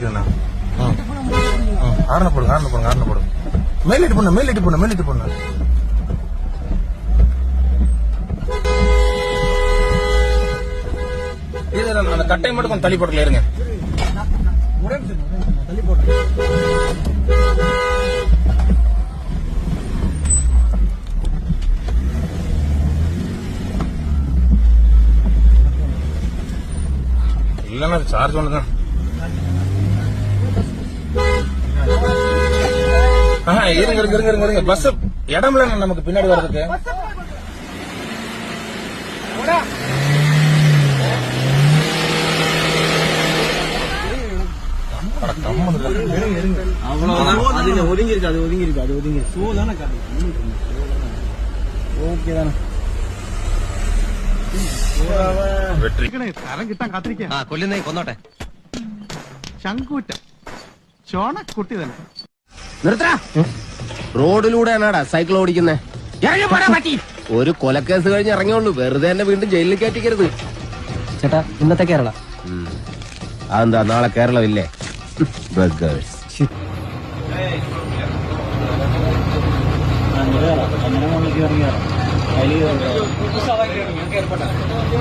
நிக்குதுண்ணா ம். போடுங்க ஆரண போடுங்க ஆரண போடுங்க. ஆரண போடுங்க மேலிட்டு பொண்ணு மேலிட்டு பொண்ணு மேலிட்டு பொண்ணு இது அந்த கட்டை மட்டும் கொஞ்சம் தள்ளி போட்டுல இருங்க. இல்லைன்னா சார்ஜ் ஒண்ணுதான். ஆஹா இருங்க இருங்க இருங்க இருங்க இருங்க பஸ் இடம் இல்லைண்ணா நமக்கு பின்னாடி வர்றதுக்கு அட, கம்முனு இருங்க. அவ்வளவுதான் அதுல ஒதுங்கி இருக்கு அது ஒதுங்கி இருக்கு அது ஒதுங்கி இருக்கு சோதான ஓகே தானே வெற்றி തരം കിട്ടാൻ കാത്തിരിക്കുക ആ കൊല്ലുന്നേ കൊന്നോട്ടെ ശങ്കൂറ്റ ചോണ കുട്ടി തന്നെ നിർത്തടാ. റോഡിലൂടെയാണാടാ സൈക്കിൾ ഓടിക്കുന്നേ. ഒരു കൊലക്കേസ് കഴിഞ്ഞ് ഇറങ്ങിയുള്ളൂ. വെറുതെ എന്നെ വീണ്ടും ജയിലിൽ കയറ്റിക്കരുത്. ചേട്ടാ ഇന്നത്തെ കേരള. അതെന്താ നാളെ ബഗേഴ്സ് അങ്ങനെ വന്നിട്ട് ഇറങ്ങിയാ അതിൽ